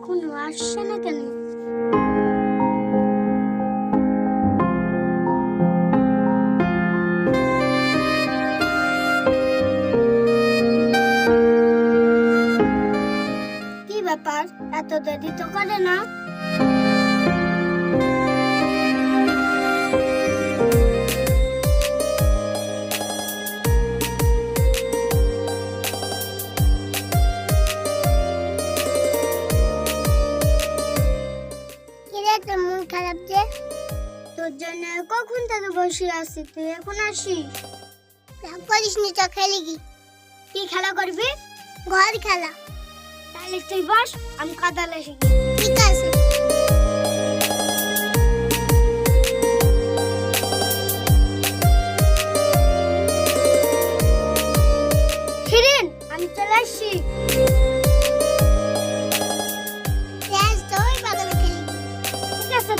এখনও আসছে না কেন? কি ব্যাপার? এত দেরি তো করে না? জন্য কখন থেকে বসে আছি তুই? এখন আসিস? রাগ করিস নি চ খেলি কি? কি খেলা করবি? ঘর খেলা। তাহলে তুই বস আমি কাদালে শিখি ঠিক আছে। শিরিন আমি চলে আসছি। ঠিক আছে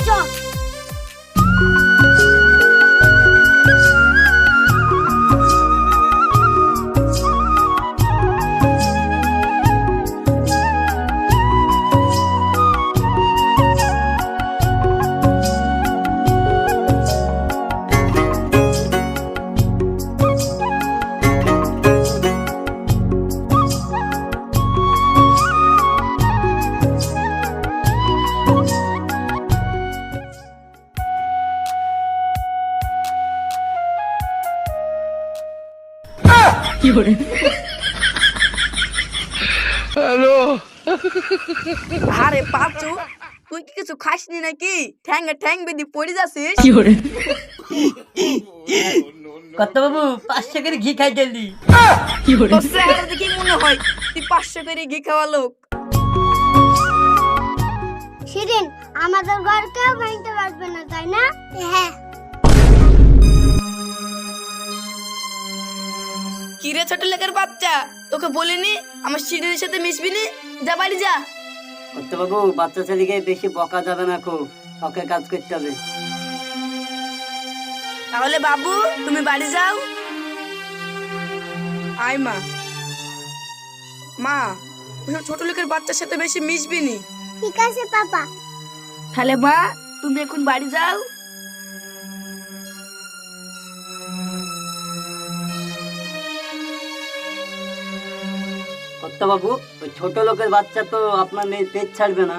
চল আরে পাঁচু তুই কি কিছু খাসনি নাকি? ঠ্যাঙ্গে ঠ্যাং বেদি পড়ে যাচ্ছিস? কত বাবু পাঁচশো করে ঘি খাই চেহারা দেখে মনে হয় তুই পাঁচশো করে ঘি খাওয়া লোক। শিরিন আমাদের ঘর কেউ ভাঙতে পারবে না তাই না? হ্যাঁ। কিরে ছোট লেখার বাচ্চা? তোকে বলিনি? আমার সিঁড়ির সাথে মিশবি নি? যা বাড়ি যা। বাবু বাচ্চা ছেলেকে বেশি বকা যাবে না খুব। ওকে কাজ করতে হবে। তাহলে বাবু তুমি বাড়ি যাও। আয় মা। মা ওসব ছোট লোকের বাচ্চার সাথে বেশি মিশবি নি। ঠিক আছে পাপা। তাহলে মা তুমি এখন বাড়ি যাও। বাবু ওই ছোট লোকের বাচ্চা তো আপনার মেয়ে পেট ছাড়বে না।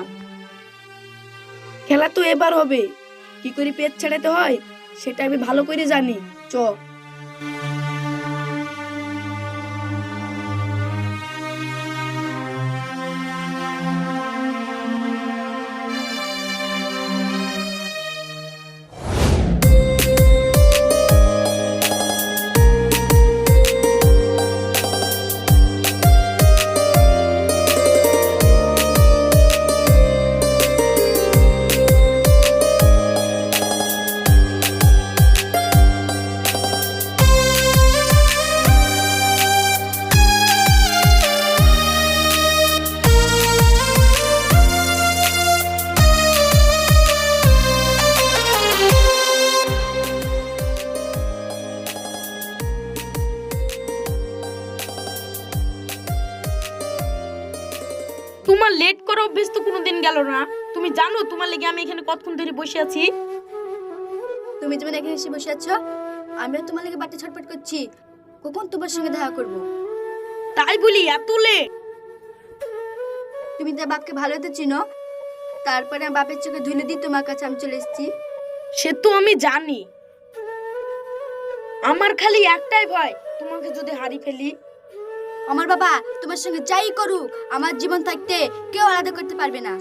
খেলা তো এবার হবে। কি করে পেট ছাড়াতে হয়, সেটা আমি ভালো করে জানি। চ। কতক্ষণ ধরে বসে আছি? তুমি যেমন এখানে এসে বসে আছো আমিও তোমার লাগে বাড়িতে ছটফট করছি। কখন তোমার সঙ্গে দেখা করব? তাই বলি এত লেট। তুমি তার বাপকে ভালো হতে চিনো। তারপরে আমার বাপের চোখে ধুলে দিই তোমার কাছে আমি চলে এসেছি। সে তো আমি জানি। আমার খালি একটাই ভয় তোমাকে যদি হারি ফেলি। আমার বাবা তোমার সঙ্গে যাই করুক আমার জীবন থাকতে কেউ আলাদা করতে পারবে না।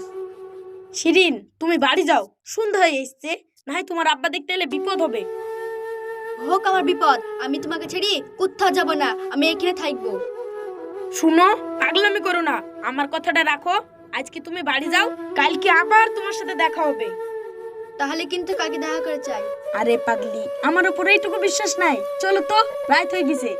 শিরিন তুমি বাড়ি যাও। সন্ধ্যা হয়ে এসছে। নাই তোমার আব্বা দেখতে এলে বিপদ হবে। হোক আমার বিপদ আমি তোমাকে ছেড়ে কোথাও যাব না। আমি এখানে থাকব। শুনো পাগলামি করো না। আমার কথাটা রাখো। আজকে তুমি বাড়ি যাও। কালকে আবার তোমার সাথে দেখা হবে। তাহলে কিন্তু কাকে দেখা করে চাই আরে পাগলি আমার উপরে এইটুকু বিশ্বাস নাই। চলো তো রাত হয়ে গেছে।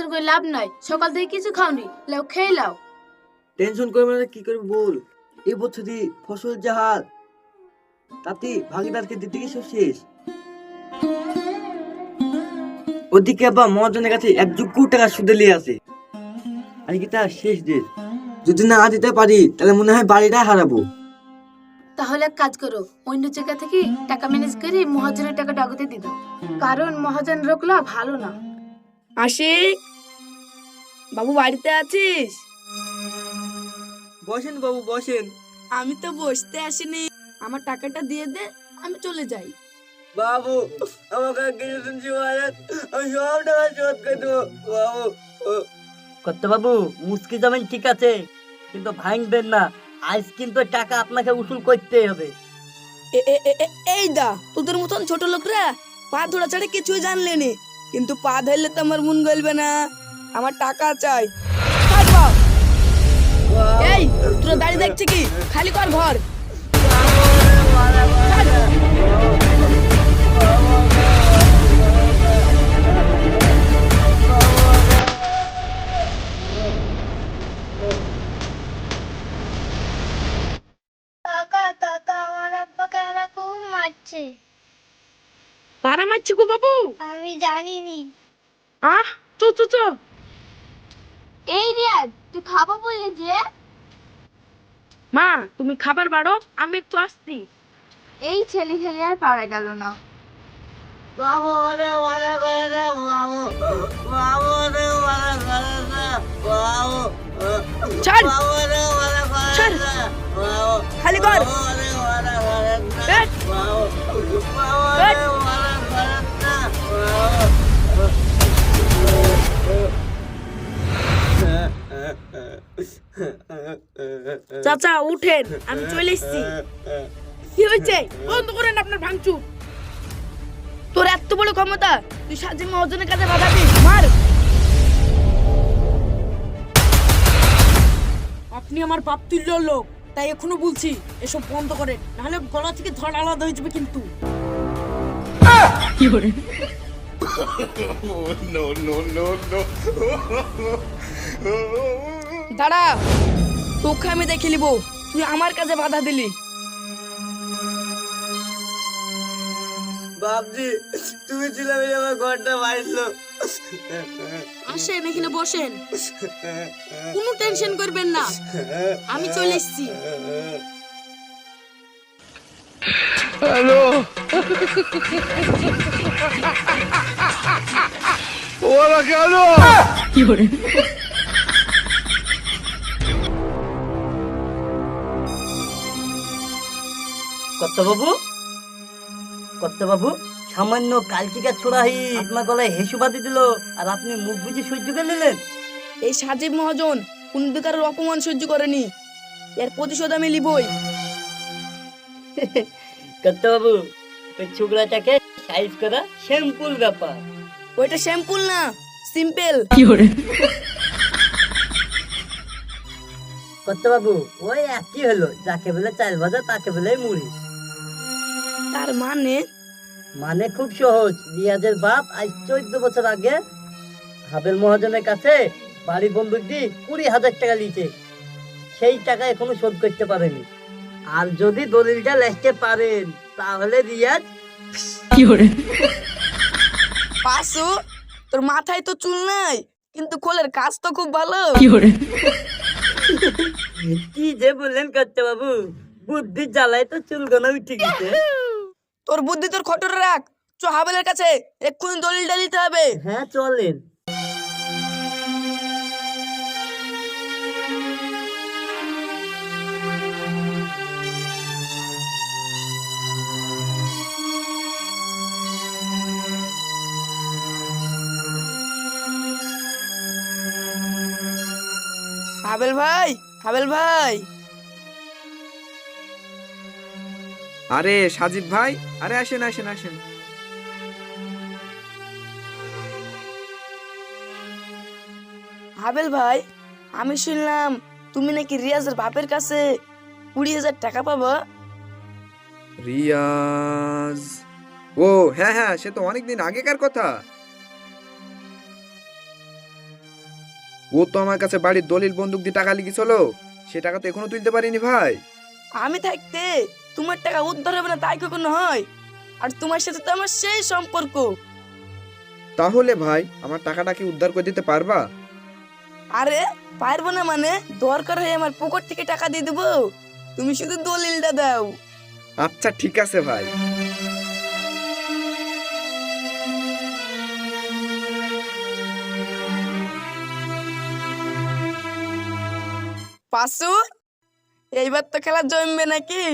টেনশন করে লাভ নাই। সকাল থেকে কিছু খাওনি। লাও খেয়ে লাও। টেনশন করবে না কি করবি বল? এই বছরই ফসল জাহাজ তাতে ভাগিদারকে দিতে গিয়ে সব শেষ। ওদিকে আবার মহাজনের কাছে এক যোগ্য টাকা সুদে নিয়ে আসে। কি তার শেষ ডেট যদি না দিতে পারি তাহলে মনে হয় বাড়িটা হারাবো। তাহলে এক কাজ করো অন্য জায়গা থেকে টাকা ম্যানেজ করে মহাজনের টাকা ডাকুতে দাও। কারণ মহাজন রোকলা ভালো না। আশিক বাবু বাড়িতে আছিস? বসেন বাবু বসেন। আমি তো বসতে আসিনি। আমার টাকাটা দিয়ে দে আমি চলে যাই। বাবু আমাকে কিছু শুনছি আমি সব টাকা শোধ করে দেবো বাবু। বাবু মুসকি যাবেন ঠিক আছে কিন্তু ভাঙবেন না। আজ কিন্তু টাকা আপনাকে উসুল করতেই হবে। এই দা তোদের মতন ছোট লোকরা পা ধরা ছাড়া কিছুই জানলে নি। কিন্তু পা ধরলে তো আমার মন গলবে না। আমার টাকা চাই। এই তোরা দাঁড়িয়ে দেখছি কি? খালি কর ঘর। আমি জানিনি। আহ চো চো চো। এই রিয়াজ তুই খাব বলে যে? মা তুমি খাবার বাড়ো আমি একটু আসছি। এই ছেলে ছেলে আর পারা গেল না। বাবু ওরে মারা করে দে বাবু বাবু ওরে মারা করে দে বাবু ছাড়। বাবু ওরে মারা করে দে বাবু খালি কর। বাবু ওরে মারা করে দে বাবু বাবু ওরে চাচা উঠেন আমি চলে এসেছি কি হয়েছে বন্ধ করেন আপনার ভাঙচুর তোর এত বড় ক্ষমতা তুই সাজিম মহাজনের কাছে বাধা দিস মার আপনি আমার বাপ তুল্য লোক তাই এখনও বলছি এসব বন্ধ করেন নাহলে গলা থেকে ধড় আলাদা হয়ে যাবে কিন্তু দাঁড়া তোকে আমি দেখে নিব। তুই আমার কাছে বাধা দিলি। বাবজি তুমি ছিলে বলে আমার ঘরটা বাড়িলো। আসেন এখানে বসেন। কোনো টেনশন করবেন না। আমি চলে এসেছি। কর্তা বাবু কর্তা বাবু সামান্য কালকিকা ছোড়াহি আপনার গলায় হেসু বাঁধি দিল আর আপনি মুখ বুঝে সহ্য করে নিলেন। এই সাজিব মহাজন কোন বেকারের অপমান সহ্য করেনি? এর প্রতিশোধ আমি লিবই কর্তা বাবু ওই ছোকরাটাকে সাইজ করা সিম্পল ব্যাপার। ওইটা শ্যাম্পুল না সিম্পল। কর্তা বাবু ওই একই হলো যাকে বলে চাল ভাজা তাকে বলে মুড়ি। তার মানে? মানে খুব সহজ। রিয়াজের বাপ আজ চোদ্দ বছর আগে হাবেল মহাজনের কাছে বাড়ি বন্দুক দিয়ে কুড়ি হাজার টাকা নিয়েছে সেই টাকা এখনও শোধ করতে পারেনি। আর যদি দলিলটা লেখতে পারেন তাহলে রিয়াজ পাশু তোর মাথায় তো চুল নাই কিন্তু কোলের কাজ তো খুব ভালো। কি যে বললেন করতে বাবু বুদ্ধি জ্বালায় তো চুলগোনা উঠে গেছে। তোর বুদ্ধি তোর খটরে রাখ। চ হাবেলের কাছে এক্ষুনি দলিলটা দিতে হবে। হ্যাঁ চলেন। হাবেল ভাই হাবেল ভাই। আরে সাজিব ভাই আরে আসেন আসেন আসেন। হাবেল ভাই আমি শুনলাম তুমি নাকি রিয়াজের বাপের কাছে কুড়ি হাজার টাকা পাবা? রিয়াজ? ও হ্যাঁ হ্যাঁ সে তো অনেকদিন আগেকার কথা। ও তো আমার কাছে বাড়ির দলিল বন্দুক দিয়ে টাকা লিখেছিল সে টাকা তো এখনও তুলতে পারিনি ভাই। আমি থাকতে তোমার টাকা উদ্ধার হবে না তাই কখনো হয়? আর তোমার সাথে তো আমার সেই সম্পর্ক। তাহলে ভাই আমার টাকাটা কি উদ্ধার করে দিতে পারবা? আরে পারব না মানে? দরকার হয় আমার পকেট থেকে টাকা দিয়ে দেবো। তুমি শুধু দলিলটা দাও। আচ্ছা ঠিক আছে ভাই। পাশু এইবার তো খেলা জমবে নাকি?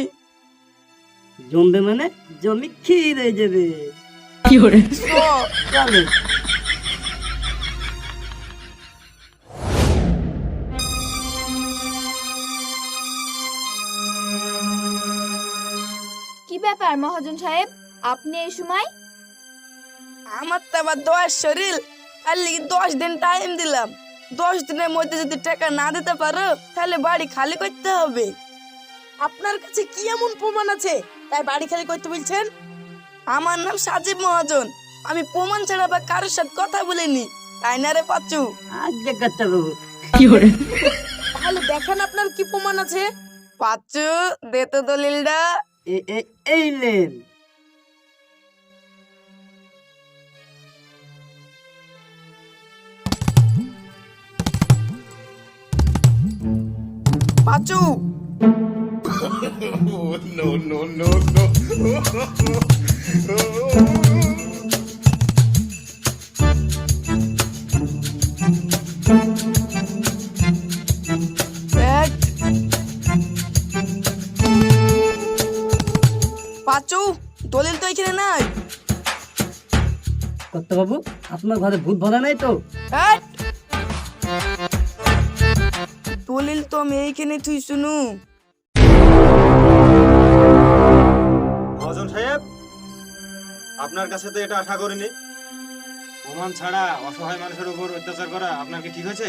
জমবে মানে জমি ক্ষীর হয়ে যাবে ও, চলো কি ব্যাপার মহাজন সাহেব? আপনি এই সময়? আমার তো আবার দশ শরীর তার লিগে দশ দিন টাইম দিলাম। দশ দিনের মধ্যে যদি টাকা না দিতে পারো তাহলে বাড়ি খালি করতে হবে। আপনার কাছে কি এমন প্রমাণ আছে? তাই বাড়ি খালি করতে বলছেন? আমার নাম সাজিব মহাজন। আমি প্রমাণ ছাড়া বা কারোর সাথে কথা বলিনি। তাই না রে পাচ্ছু আজকে কাচ্চা বাবু তাহলে দেখেন আপনার কি প্রমাণ আছে। পাচ্ছু দে তো দলিলটা। নেন পাচ্ছু এক পাঁচু দলিল তো এখানে নাই। বাবু আপনার ঘরে ভূত ভরা নাই তো? দলিল তো আমি এইখানে তুই শুনু সাহেব আপনার কাছে তো এটা আশা করিনি। প্রমাণ ছাড়া অসহায় মানুষের উপর অত্যাচার করা আপনার কি ঠিক আছে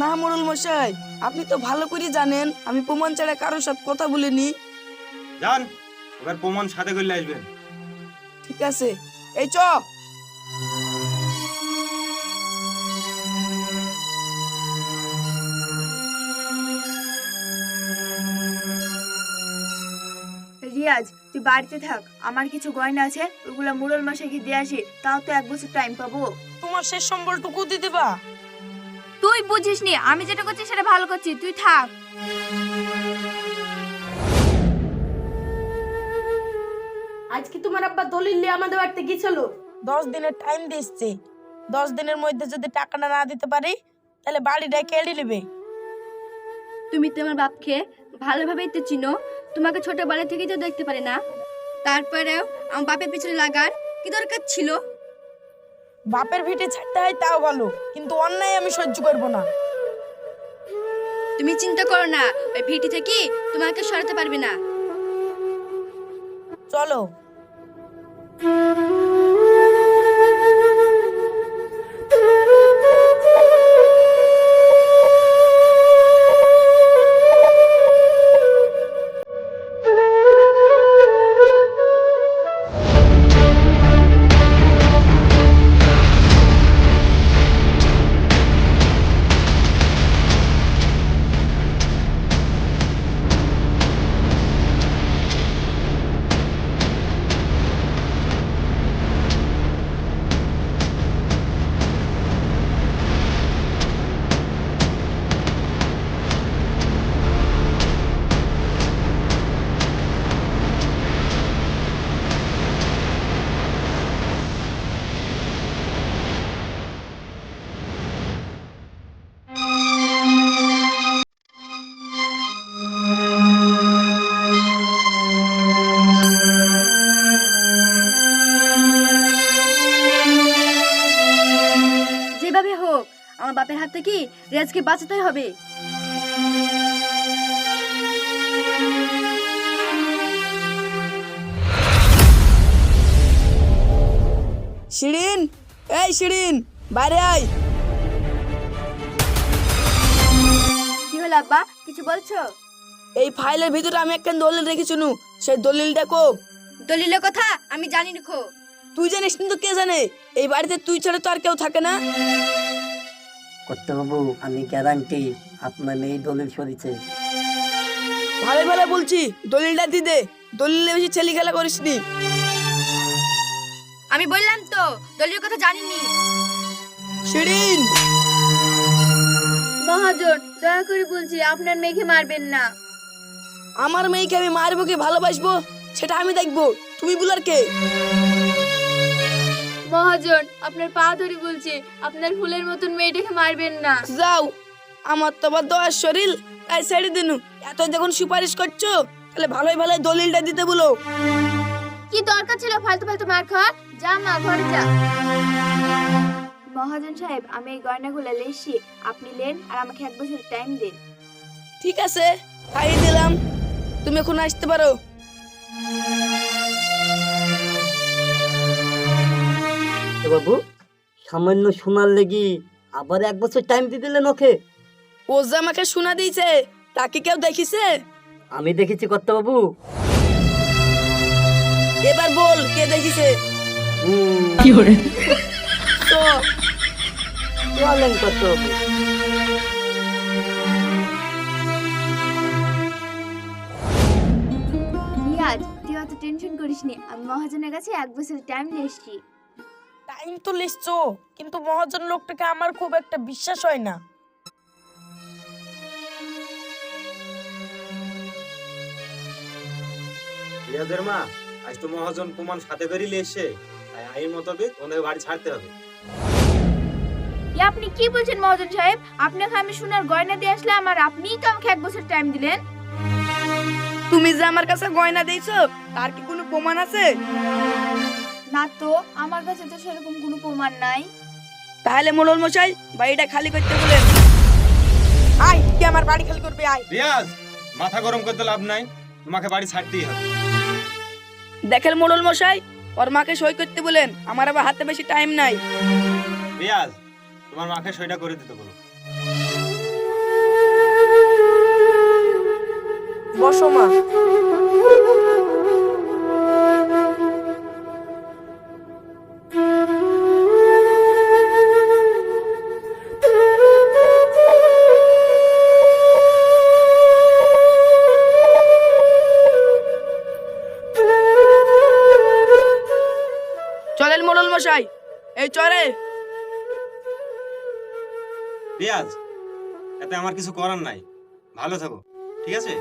না মোড়ল মশাই আপনি তো ভালো করে জানেন আমি প্রমাণ ছাড়া কারোর সাথে কথা বলিনি। যান এবার প্রমাণ সাথে করলে আসবেন। ঠিক আছে এই চ। রিয়াজ তুই বাড়িতে থাক আমার কিছু গয়না আছে ওগুলো মুরল মাসে গিয়ে দিয়ে আসি তাও তো এক বছর টাইম পাবো। তোমার শেষ সম্বলটুকু দিয়ে দেবা। তুই বুঝিস নি আমি যেটা করছি সেটা ভালো করছি তুই থাক। আজকে তোমার আব্বা দলিল নিয়ে আমাদের বাড়িতে গিয়েছিল। দশ দিনের টাইম দিচ্ছে দশ দিনের মধ্যে যদি টাকাটা না দিতে পারি তাহলে বাড়িটা কেড়ে নেবে? তুমি তোমার বাপকে ভালোভাবেই তো চিনো। তোমাকে ছোটবেলা থেকেই তো দেখতে পারে না। তারপরেও আমার বাপের পিছনে লাগার কি দরকার ছিল? বাপের ভিটে ছাড়তে হয় তাও ভালো কিন্তু অন্যায় আমি সহ্য করব না। তুমি চিন্তা করো না ওই ভিটি থেকে তোমাকে সরাতে পারবে না। চলো। থেকে বাঁচাতে হবে। শিরিন এই শিরিন বাইরে আয়। কি হলো আব্বা কিছু বলছো? এই ফাইলের ভিতরে আমি একটা দলিল রেখেছি নু সেই দলিলটা কো। দলিলের কথা আমি জানি রেখো তুই জানিস কিন্তু কে জানে এই বাড়িতে তুই ছাড়া তো আর কেউ থাকে না। কর্তাবাবু আমি গ্যারান্টি আপনার মেয়ে দলিল সরিছে ভালো ভালো বলছি দলিলটা দি দে। দলিলে বেশি ছেলে খেলা করিস নি আমি বললাম তো দলীয় কথা জানিনি। শিরিন! মহাজন দয়া করে বলছি আপনার মেয়েকে মারবেন না। আমার মেয়েকে আমি মারবো কি ভালোবাসবো? সেটা আমি দেখব। তুমি বলার কে? মহাজন আপনার পা ধরে বলছি আপনার ফুলের মতন মেয়েটাকে মারবেন না। যাও আমার তো আবার দয়ার শরীর তাই ছেড়ে দিনু। এত যখন সুপারিশ করছ তাহলে ভালোই ভালোই দলিলটা দিতে বলো। কি দরকার ছিল ফালতু ফালতু মার খাওয়ার? যা মা ঘরে যা। মহাজন সাহেব আমি এই গয়নাগুলো লেসি আপনি লেন আর আমাকে এক বছর টাইম দিন। ঠিক আছে তাই দিলাম। তুমি এখন আসতে পারো। বাবু সামান্য সোনার লেগি আবার এক বছর টাইম দিয়ে দিলেন ওকে। ও যে আমাকে শোনা দিয়েছে তাকে কেউ দেখিছে? আমি দেখেছি কর্তাবাবু। এবার বল কে দেখিছে? হুম, তো চলেন কর্তাবাবু। রিয়াজ তুই অত টেনশন করিস নি আমি মহাজনের কাছে এক বছর টাইম নিয়ে এসছি। টাইম তো লিখছো কিন্তু মহাজন লোকটাকে আমার খুব একটা বিশ্বাস হয় না। রিয়াজের মা আজ তো মহাজন প্রমাণ সাথে করে নিয়ে এসছে তাই আইন মোতাবেক ওনাকে বাড়ি ছাড়তে হবে। এ আপনি কি বলছেন মহাজন সাহেব? আপনাকে আমি সোনার গয়না দিয়ে আসলাম আর আপনিই তো আমাকে এক বছর টাইম দিলেন। তুমি যে আমার কাছে গয়না দিয়েছ তার কি কোনো প্রমাণ আছে? না তো? আমার কাছে তো সেরকম কোনো প্রমাণ নাই। তাহলে মোড়ল মশাই বাড়িটা খালি করতে বলেন। আয় কি আমার বাড়ি খালি করবে আয়। রিয়াজ মাথা গরম করতে লাভ নাই। তোমাকে বাড়ি ছাড়তেই হবে। দেখেন মোড়ল মশাই ওর মাকে সই করতে বলেন আমার আবার হাতে বেশি টাইম নাই। রিয়াজ তোমার মাকে সইটা করে দিতে বলো। বসো মা। এই চরে। পেঁয়াজ এতে আমার কিছু করার নাই। ভালো থাকো ঠিক আছে?